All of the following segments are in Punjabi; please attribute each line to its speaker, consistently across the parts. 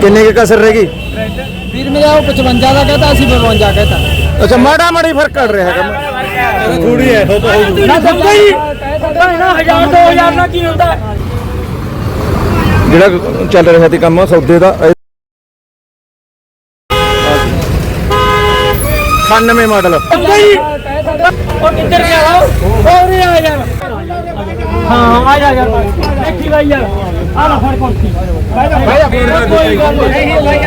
Speaker 1: ਕਿੰਨੇ ਕੀ ਕਸਰ ਰਹਿ ਗਈ?
Speaker 2: ਵੀਰ ਮੇਰਾ ਉਹ 55 ਦਾ ਕਹਤਾ ਅਸੀਂ 52 ਕਹਤਾ।
Speaker 1: ਅੱਛਾ ਮਾੜਾ ਮਾੜੀ ਫ਼ਰਕ ਕੱਢ ਰਿਹਾ ਹੈਗਾ।
Speaker 3: ਥੋੜੀ ਹੈ ਉਹ ਤਾਂ
Speaker 2: ਨਾ ਹੀ। 1000 2000 ਨਾਲ ਕੀ ਹੁੰਦਾ?
Speaker 1: ਜਿਹੜਾ ਚੱਲ ਰਿਹਾ ਸੀ ਕੰਮ ਸੌਦੇ ਦਾ 98 ਮਾਡਲ।
Speaker 2: ਉਹ ਕਿੱਧਰ ਗਿਆ ਹੋਰ ਆ ਯਾਰ। ਹਾਂ ਆ ਜਾ ਯਾਰ ਦੇਖੀ ਬਾਈ ਯਾਰ ਆ ਲੈ ਫੜ ਕੋਠੀ ਭਾਈ ਕੋਈ ਗੱਲ ਨਹੀਂ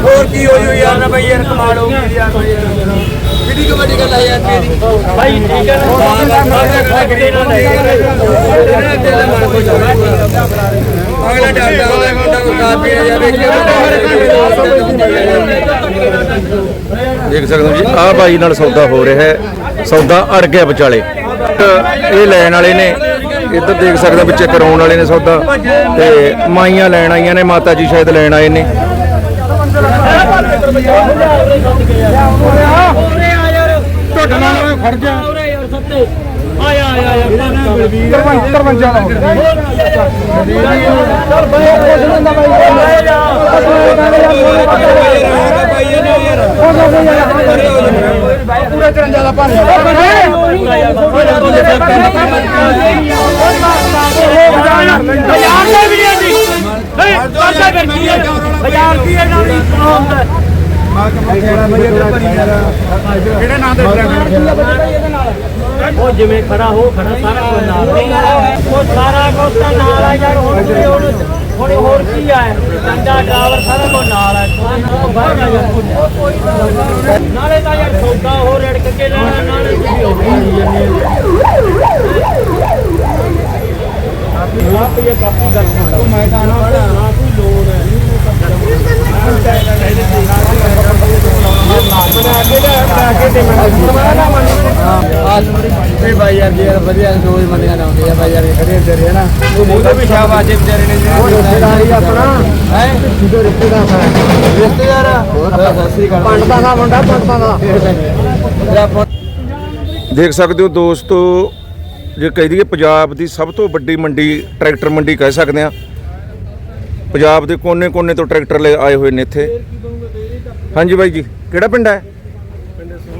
Speaker 3: ਹੋਰ ਕੀ ਹੋਈ ਹੋਈ ਯਾਰ ਨਾ ਬਈ ਯਾਰ ਕਮਾਲ ਹੋ ਗਈ ਯਾਰ ਕਿਹੜੀ ਕਬੱਡੀ ਗੱਲ ਆ ਯਾਰ ਤੇਰੀ
Speaker 2: ਭਾਈ ਠੀਕ ਹੈ
Speaker 3: ਅਗਲਾ ਡਰਦਾ ਹੋਵੇ ਮੁੰਡਾ ਕੋ ਕਾਪੀ ਆ ਜਾਵੇ
Speaker 1: ਦੇਖ ਸਕਦੇ ਹੋ ਜੀ, ਆਹ ਬਾਈ ਨਾਲ ਸੌਦਾ ਹੋ ਰਿਹਾ ਹੈ, ਸੌਦਾ ਅੜ ਗਿਆ ਵਿਚਾਲੇ। ਇਹ ਲੈਣ ਵਾਲੇ ਨੇ, ਇੱਧਰ ਦੇਖ ਸਕਦੇ ਵਿੱਚ ਕਰਾਉਣ ਵਾਲੇ ਨੇ ਸੌਦਾ, ਤੇ ਮਾਈਆਂ ਲੈਣ ਆਈਆਂ ਨੇ, ਮਾਤਾ ਜੀ ਸ਼ਾਇਦ ਲੈਣ ਆਏ ਨੇ।
Speaker 2: ਤੁਹਾਡਾ ਨਾਮ ਖੜ ਜਾ ਆਇਆ ਆਇਆ ਆਇਆ
Speaker 1: 53 ਦਾ
Speaker 2: ਪੂਰੇ 53 ਦਾ ਭਾਣ ਬਾਜ਼ਾਰ ਦੇ ਵੀ ਨਹੀਂ ਜੀ ਨਹੀਂ ਕਾਹਦਾ ਕਰਦੀ ਹੈ ਬਾਜ਼ਾਰ ਦੀ ਹੈ ਨਾ ਨਹੀਂ ਹੁੰਦਾ
Speaker 3: ਕਿਹੜੇ ਨਾਂ ਦੇ
Speaker 2: ਉਹ ਜਿਵੇਂ ਖੜਾ ਹੋ, ਖੜਾ ਸਾਰਾ ਕੁਝ ਨਾਲ। ਉਹ ਸਾਰਾ ਕੁਝ ਤਾਂ ਨਾਲ ਆ ਯਾਰ, ਹੁਣ ਹੁਣ ਹੋਰ ਕੀ ਆ? ਡੰਡਾ ਡਰਾਈਵਰ ਸਾਰਾ ਕੁਝ ਨਾਲ ਆ। ਨਾਲੇ ਤਾਂ ਯਾਰ ਸੌਦਾ ਹੋ ਰੜਕ ਕੇ ਲੈਣਾ, ਨਾਲੇ ਤੁਸੀਂ ਹੋ ਗਈ ਜਾਂਦੇ ਇਹ ਕਾਫੀ ਗੱਲ ਸੁਣਦਾ ਮੈਂ ਤਾਂ ਨਾ ਕੋਈ ਲੋੜ ਹੈ।
Speaker 3: ਤੇ ਬਾਈ ਯਾਰ ਜੀ ਯਾਰ ਵਧੀਆ ਰੋਜ਼ ਮੰਡੀਆਂ ਲਾਉਂਦੇ ਆ ਬਾਈ ਯਾਰ ਖੜੇ ਵਿਚਾਰੇ ਹੈ ਨਾ। ਉਹ ਮੂੰਹ ਤੇ ਵੀ ਸ਼ਾਬਾਸ਼ ਜੇ ਵਿਚਾਰੇ ਨੇ ਜਿਹੜੇ ਆਪਣਾ। ਹੈ? ਸਿੱਧੇ ਰਿਸ਼ਤੇਦਾਰ ਰਿਸ਼ਤੇਦਾਰ ਸਤਿ ਸ੍ਰੀ ਅਕਾਲ। ਪੰਡਤਾਂ ਦਾ ਮੁੰਡਾ ਪੰਡਤਾਂ ਦਾ।
Speaker 1: ਦੇਖ ਸਕਦੇ ਹੋ ਦੋਸਤੋ ਜੇ ਕਹਿ ਦਈਏ ਪੰਜਾਬ ਦੀ ਸਭ ਤੋਂ ਵੱਡੀ ਮੰਡੀ ਟਰੈਕਟਰ ਮੰਡੀ ਕਹਿ ਸਕਦੇ ਆ। ਪੰਜਾਬ ਦੇ ਕੋਨੇ-ਕੋਨੇ ਤੋਂ ਟਰੈਕਟਰ ਲੈ ਆਏ ਹੋਏ ਨੇ ਇੱਥੇ। ਹਾਂਜੀ ਬਾਈ ਜੀ ਕਿਹੜਾ ਪਿੰਡ ਹੈ?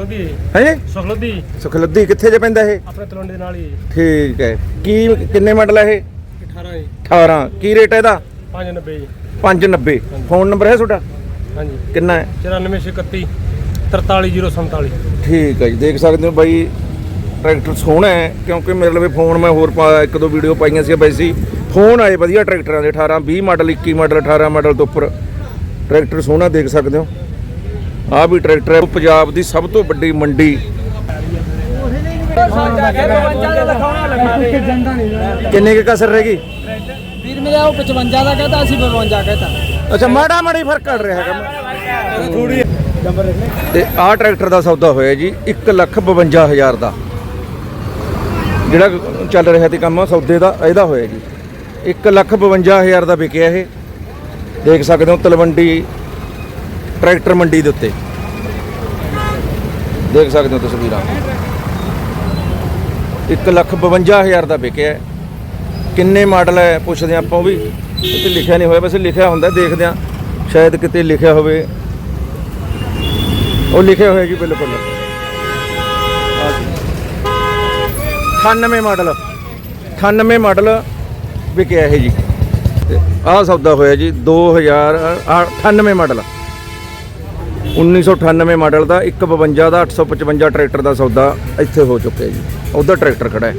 Speaker 4: ਸੁਖਲਦੀ
Speaker 1: ਹੈ?
Speaker 4: ਸੁਖਲਦੀ
Speaker 1: ਸੁਖਲੱਦੀ ਕਿੱਥੇ ਜੇ ਪੈਂਦਾ ਇਹ?
Speaker 4: ਆਪਣੇ ਤਲਵੰਡੀ ਦੇ ਨਾਲ ਹੀ।
Speaker 1: ਠੀਕ ਹੈ। ਕੀ ਕਿੰਨੇ ਮਾਡਲ ਹੈ ਇਹ?
Speaker 4: 18 ਜੀ।
Speaker 1: 18 ਕੀ ਰੇਟ ਹੈ ਇਹਦਾ?
Speaker 4: 590 ਜੀ।
Speaker 1: 590 ਫੋਨ ਨੰਬਰ ਹੈ ਤੁਹਾਡਾ?
Speaker 4: ਹਾਂਜੀ।
Speaker 1: ਕਿੰਨਾ ਹੈ?
Speaker 4: 9431 43047
Speaker 1: ਠੀਕ ਹੈ ਜੀ। ਦੇਖ ਸਕਦੇ ਹੋ ਬਾਈ ਟਰੈਕਟਰ ਸੋਹਣਾ ਹੈ ਕਿਉਂਕਿ ਮੇਰੇ ਲਵੇ ਫੋਨ ਮੈਂ ਹੋਰ ਇੱਕ ਦੋ ਵੀਡੀਓ ਪਾਈਆਂ ਸੀ ਵੈਸੇ ਹੀ ਫੋਨ ਆਏ ਵਧੀਆ ਟਰੈਕਟਰਾਂ ਦੇ 18 20 ਮਾਡਲ 21 ਮਾਡਲ 18 ਮਾਡਲ ਤੋਂ ਉੱਪਰ। ਟਰੈਕਟਰ ਸੋਹਣਾ ਦੇਖ ਸਕਦੇ ਹੋ। ਆਹ ਵੀ ਟਰੈਕਟਰ ਹੈ ਪੰਜਾਬ ਦੀ ਸਭ ਤੋਂ ਵੱਡੀ ਮੰਡੀ। ਕਿੰਨੇ ਕੁ ਕਸਰ ਰਹਿ ਗਈ
Speaker 2: ਵੀਰ ਮੇਰਾ ਉਹ 55 ਦਾ ਕਹਤਾ ਅਸੀਂ 52 ਕਹਤਾ।
Speaker 1: ਅੱਛਾ ਮਾੜਾ ਮਾੜੀ ਫ਼ਰਕ ਕੱਢ ਰਿਹਾ ਹੈਗਾ। ਥੋੜੀ ਤੇ ਆਹ ਟਰੈਕਟਰ ਦਾ ਸੌਦਾ ਹੋਇਆ ਜੀ 1 ਲੱਖ 52 ਹਜ਼ਾਰ ਦਾ। ਜਿਹੜਾ ਚੱਲ ਰਿਹਾ ਸੀ ਕੰਮ ਸੌਦੇ ਦਾ ਇਹਦਾ ਹੋਇਆ ਜੀ। 1 ਲੱਖ 52 ਹਜ਼ਾਰ ਦਾ ਵਿਕਿਆ ਇਹ। ਦੇਖ ਸਕਦੇ ਹੋ ਤਲਵੰਡੀ ਟਰੈਕਟਰ ਮੰਡੀ ਦੇ ਉੱਤੇ। ਦੇਖ ਸਕਦੇ ਹੋ ਤਸਵੀਰਾਂ। 1 ਲੱਖ 52 ਹਜ਼ਾਰ ਦਾ ਵਿਕਿਆ ਕਿੰਨੇ ਮਾਡਲ ਹੈ, ਪੁੱਛਦੇ ਆਪਾਂ ਉਹ ਵੀ। ਇੱਥੇ ਲਿਖਿਆ ਨਹੀਂ ਹੋਇਆ, ਵੈਸੇ ਲਿਖਿਆ ਹੁੰਦਾ, ਦੇਖਦੇ ਆ ਸ਼ਾਇਦ ਕਿਤੇ ਲਿਖਿਆ ਹੋਵੇ। ਉਹ ਲਿਖਿਆ ਹੋਇਆ ਜੀ ਬਿਲਕੁਲ। 98 ਮਾਡਲ। 98 ਮਾਡਲ ਵਿਕਿਆ ਇਹ ਜੀ। ਤੇ ਆਹ ਸੌਦਾ ਹੋਇਆ ਜੀ 2098 ਮਾਡਲ। 1998 ਮਾਡਲ ਦਾ 152 ਦਾ 855 ਟਰੈਕਟਰ ਦਾ ਸੌਦਾ ਇੱਥੇ ਹੋ ਚੁੱਕਿਆ ਜੀ। ਉਧਰ ਟਰੈਕਟਰ ਖੜਾ ਹੈ।